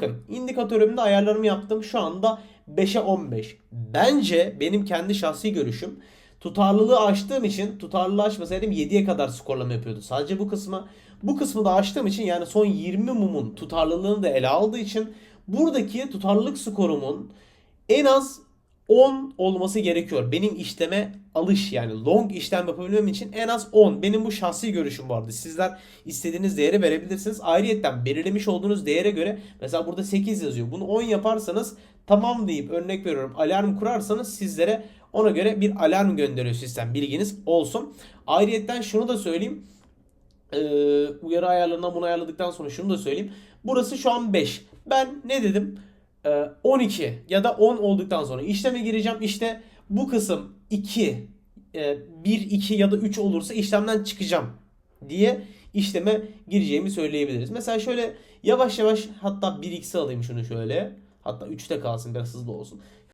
bakın indikatörümde ayarlarımı yaptım. Şu anda 5'e 15. Bence benim kendi şahsi görüşüm tutarlılığı açtığım için tutarlılığı açmasaydım 7'ye kadar skorlama yapıyordu. Sadece bu kısmı. Bu kısmı da açtığım için yani son 20 mumun tutarlılığını da ele aldığı için buradaki tutarlılık skorumun en az 10 olması gerekiyor. Benim işleme alış yani long işlem yapabilmem için en az 10. Benim bu şahsi görüşüm bu arada. Sizler istediğiniz değeri verebilirsiniz. Ayrıyetten belirlemiş olduğunuz değere göre mesela burada 8 yazıyor. Bunu 10 yaparsanız tamam deyip örnek veriyorum alarm kurarsanız sizlere ona göre bir alarm gönderiyor sistem. Bilginiz olsun. Ayrıyetten şunu da söyleyeyim. Ee, uyarı ayarlarından bunu ayarladıktan sonra şunu da söyleyeyim. Burası şu an 5. Ben ne dedim? Ee, 12 ya da 10 olduktan sonra işleme gireceğim. İşte bu kısım 2, 1, 2 ya da 3 olursa işlemden çıkacağım diye işleme gireceğimi söyleyebiliriz. Mesela şöyle yavaş yavaş hatta 1x'e alayım şunu şöyle. Hatta 3'te kalsın biraz hızlı olsun.